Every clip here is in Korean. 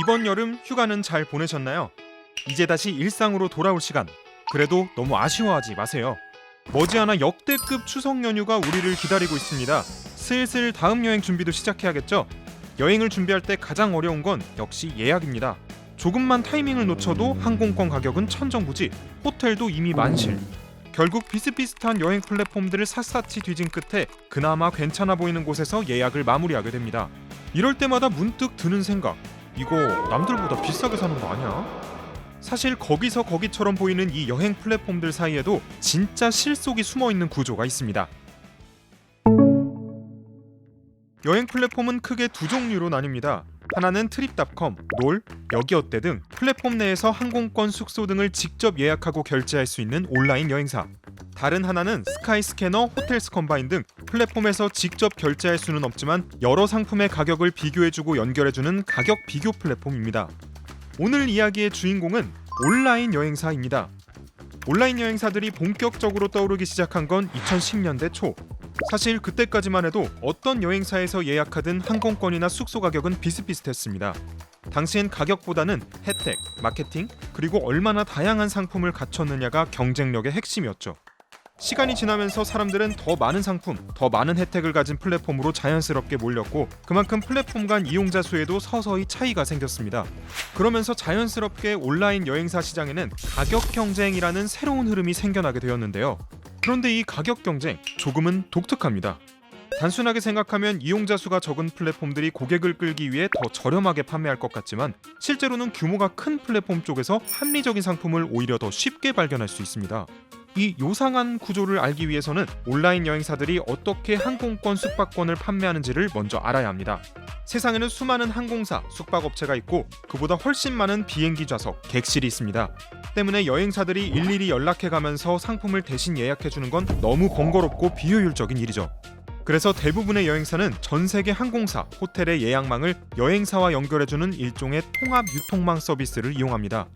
이번 여름 휴가는 잘 보내셨나요? 이제 다시 일상으로 돌아올 시간. 그래도 너무 아쉬워하지 마세요. 머지않아 역대급 추석 연휴가 우리를 기다리고 있습니다. 슬슬 다음 여행 준비도 시작해야겠죠? 여행을 준비할 때 가장 어려운 건 역시 예약입니다. 조금만 타이밍을 놓쳐도 항공권 가격은 천정부지, 호텔도 이미 만실. 결국 비슷비슷한 여행 플랫폼들을 샅샅이 뒤진 끝에 그나마 괜찮아 보이는 곳에서 예약을 마무리하게 됩니다. 이럴 때마다 문득 드는 생각. 이거 남들보다 비싸게 사는 거 아니야? 사실 거기서 거기처럼 보이는 이 여행 플랫폼들 사이에도 진짜 실속이 숨어 있는 구조가 있습니다. 여행 플랫폼은 크게 두 종류로 나뉩니다. 하나는 트립닷컴, 롤, 여기 어때 등 플랫폼 내에서 항공권, 숙소 등을 직접 예약하고 결제할 수 있는 온라인 여행사. 다른 하나는 스카이스캐너, 호텔스 컴바인 등 플랫폼에서 직접 결제할 수는 없지만 여러 상품의 가격을 비교해주고 연결해주는 가격 비교 플랫폼입니다. 오늘 이야기의 주인공은 온라인 여행사입니다. 온라인 여행사들이 본격적으로 떠오르기 시작한 건 2010년대 초. 사실 그때까지만 해도 어떤 여행사에서 예약하든 항공권이나 숙소 가격은 비슷비슷했습니다. 당시엔 가격보다는 혜택, 마케팅, 그리고 얼마나 다양한 상품을 갖췄느냐가 경쟁력의 핵심이었죠. 시간이 지나면서 사람들은 더 많은 상품, 더 많은 혜택을 가진 플랫폼으로 자연스럽게 몰렸고 그만큼 플랫폼 간 이용자 수에도 서서히 차이가 생겼습니다. 그러면서 자연스럽게 온라인 여행사 시장에는 가격 경쟁이라는 새로운 흐름이 생겨나게 되었는데요. 그런데 이 가격 경쟁 조금은 독특합니다. 단순하게 생각하면 이용자 수가 적은 플랫폼들이 고객을 끌기 위해 더 저렴하게 판매할 것 같지만 실제로는 규모가 큰 플랫폼 쪽에서 합리적인 상품을 오히려 더 쉽게 발견할 수 있습니다. 이 요상한 구조를 알기 위해서는 온라인 여행사들이 어떻게 항공권, 숙박권을 판매하는지를 먼저 알아야 합니다. 세상에는 수많은 항공사, 숙박업체가 있고 그보다 훨씬 많은 비행기 좌석, 객실이 있습니다. 때문에 여행사들이 일일이 연락해 가면서 상품을 대신 예약해 주는 건 너무 번거롭고 비효율적인 일이죠. 그래서 대부분의 여행사는 전 세계 항공사, 호텔의 예약망을 여행사와 연결해 주는 일종의 통합 유통망 서비스를 이용합니다.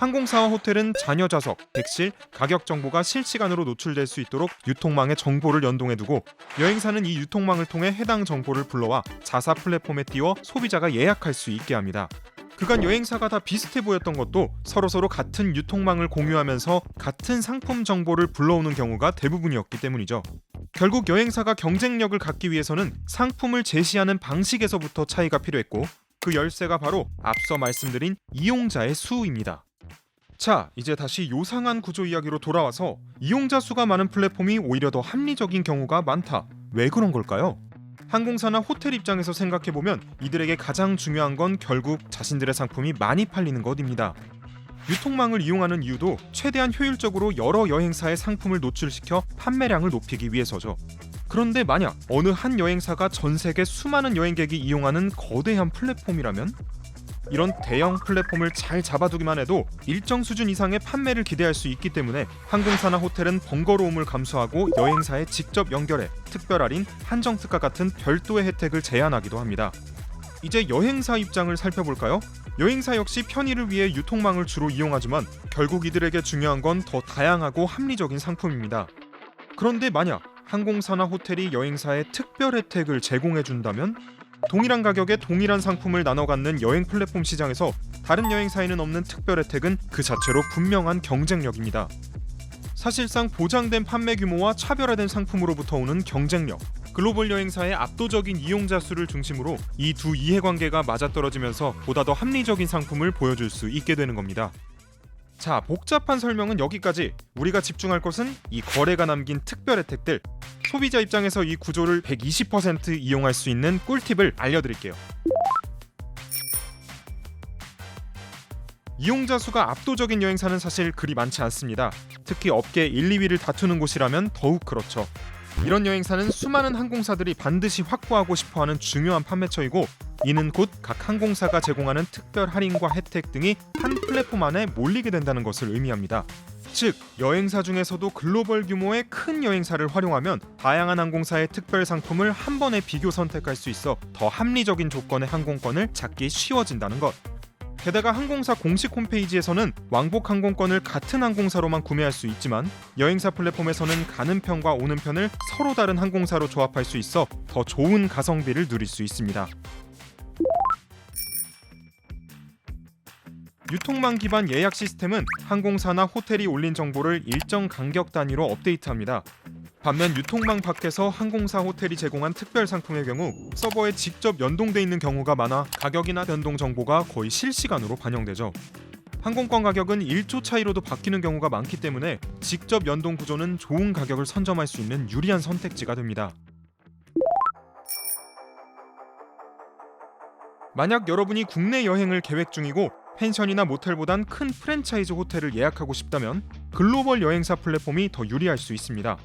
항공사와 호텔은 잔여 좌석, 객실, 가격 정보가 실시간으로 노출될 수 있도록 유통망에 정보를 연동해 두고 여행사는 이 유통망을 통해 해당 정보를 불러와 자사 플랫폼에 띄워 소비자가 예약할 수 있게 합니다. 그간 여행사가 다 비슷해 보였던 것도 서로서로 같은 유통망을 공유하면서 같은 상품 정보를 불러오는 경우가 대부분이었기 때문이죠. 결국 여행사가 경쟁력을 갖기 위해서는 상품을 제시하는 방식에서부터 차이가 필요했고 그 열쇠가 바로 앞서 말씀드린 이용자의 수입니다. 자, 이제 다시 요상한 구조 이야기로 돌아와서 이용자 수가 많은 플랫폼이 오히려 더 합리적인 경우가 많다. 왜 그런 걸까요? 항공사나 호텔 입장에서 생각해 보면 이들에게 가장 중요한 건 결국 자신들의 상품이 많이 팔리는 것입니다. 유통망을 이용하는 이유도 최대한 효율적으로 여러 여행사의 상품을 노출시켜 판매량을 높이기 위해서죠. 그런데 만약 어느 한 여행사가 전 세계 수많은 여행객이 이용하는 거대한 플랫폼이라면 이런 대형 플랫폼을 잘 잡아두기만 해도 일정 수준 이상의 판매를 기대할 수 있기 때문에 항공사나 호텔은 번거로움을 감수하고 여행사에 직접 연결해 특별 할인, 한정 특가 같은 별도의 혜택을 제한하기도 합니다. 이제 여행사 입장을 살펴볼까요? 여행사 역시 편의를 위해 유통망을 주로 이용하지만 결국 이들에게 중요한 건 더 다양하고 합리적인 상품입니다. 그런데 만약 항공사나 호텔이 여행사에 특별 혜택을 제공해 준다면 동일한 가격에 동일한 상품을 나눠 갖는 여행 플랫폼 시장에서 다른 여행사에는 없는 특별 혜택은 그 자체로 분명한 경쟁력입니다. 사실상 보장된 판매 규모와 차별화된 상품으로부터 오는 경쟁력, 글로벌 여행사의 압도적인 이용자 수를 중심으로 이 두 이해관계가 맞아떨어지면서 보다 더 합리적인 상품을 보여줄 수 있게 되는 겁니다. 자, 복잡한 설명은 여기까지. 우리가 집중할 것은 이 거래가 남긴 특별 혜택들. 소비자 입장에서 이 구조를 120% 이용할 수 있는 꿀팁을 알려드릴게요. 이용자 수가 압도적인 여행사는 사실 그리 많지 않습니다. 특히 업계 1, 2위를 다투는 곳이라면 더욱 그렇죠. 이런 여행사는 수많은 항공사들이 반드시 확보하고 싶어하는 중요한 판매처이고 이는 곧 각 항공사가 제공하는 특별 할인과 혜택 등이 한 플랫폼 안에 몰리게 된다는 것을 의미합니다. 즉 여행사 중에서도 글로벌 규모의 큰 여행사를 활용하면 다양한 항공사의 특별 상품을 한 번에 비교 선택할 수 있어 더 합리적인 조건의 항공권을 찾기 쉬워진다는 것. 게다가 항공사 공식 홈페이지에서는 왕복 항공권을 같은 항공사로만 구매할 수 있지만 여행사 플랫폼에서는 가는 편과 오는 편을 서로 다른 항공사로 조합할 수 있어 더 좋은 가성비를 누릴 수 있습니다. 유통망 기반 예약 시스템은 항공사나 호텔이 올린 정보를 일정 간격 단위로 업데이트합니다. 반면 유통망 밖에서 항공사 호텔이 제공한 특별 상품의 경우 서버에 직접 연동돼 있는 경우가 많아 가격이나 변동 정보가 거의 실시간으로 반영되죠. 항공권 가격은 1초 차이로도 바뀌는 경우가 많기 때문에 직접 연동 구조는 좋은 가격을 선점할 수 있는 유리한 선택지가 됩니다. 만약 여러분이 국내 여행을 계획 중이고 펜션이나 모텔보단 큰 프랜차이즈 호텔을 예약하고 싶다면 글로벌 여행사 플랫폼이 더 유리할 수 있습니다.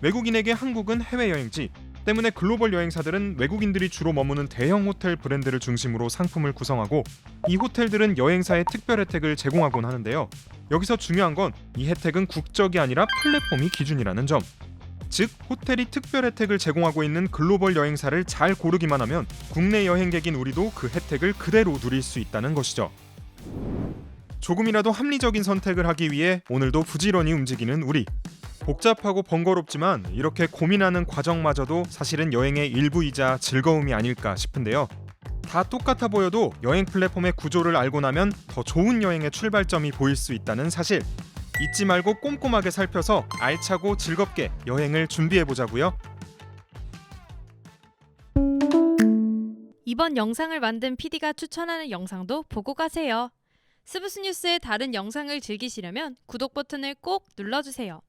외국인에게 한국은 해외 여행지 때문에 글로벌 여행사들은 외국인들이 주로 머무는 대형 호텔 브랜드를 중심으로 상품을 구성하고 이 호텔들은 여행사의 특별 혜택을 제공하곤 하는데요. 여기서 중요한 건 이 혜택은 국적이 아니라 플랫폼이 기준이라는 점. 즉 호텔이 특별 혜택을 제공하고 있는 글로벌 여행사를 잘 고르기만 하면 국내 여행객인 우리도 그 혜택을 그대로 누릴 수 있다는 것이죠. 조금이라도 합리적인 선택을 하기 위해 오늘도 부지런히 움직이는 우리. 복잡하고 번거롭지만 이렇게 고민하는 과정마저도 사실은 여행의 일부이자 즐거움이 아닐까 싶은데요. 다 똑같아 보여도 여행 플랫폼의 구조를 알고 나면 더 좋은 여행의 출발점이 보일 수 있다는 사실. 잊지 말고 꼼꼼하게 살펴서 알차고 즐겁게 여행을 준비해 보자고요. 이번 영상을 만든 PD가 추천하는 영상도 보고 가세요. 스브스 뉴스의 다른 영상을 즐기시려면 구독 버튼을 꼭 눌러주세요.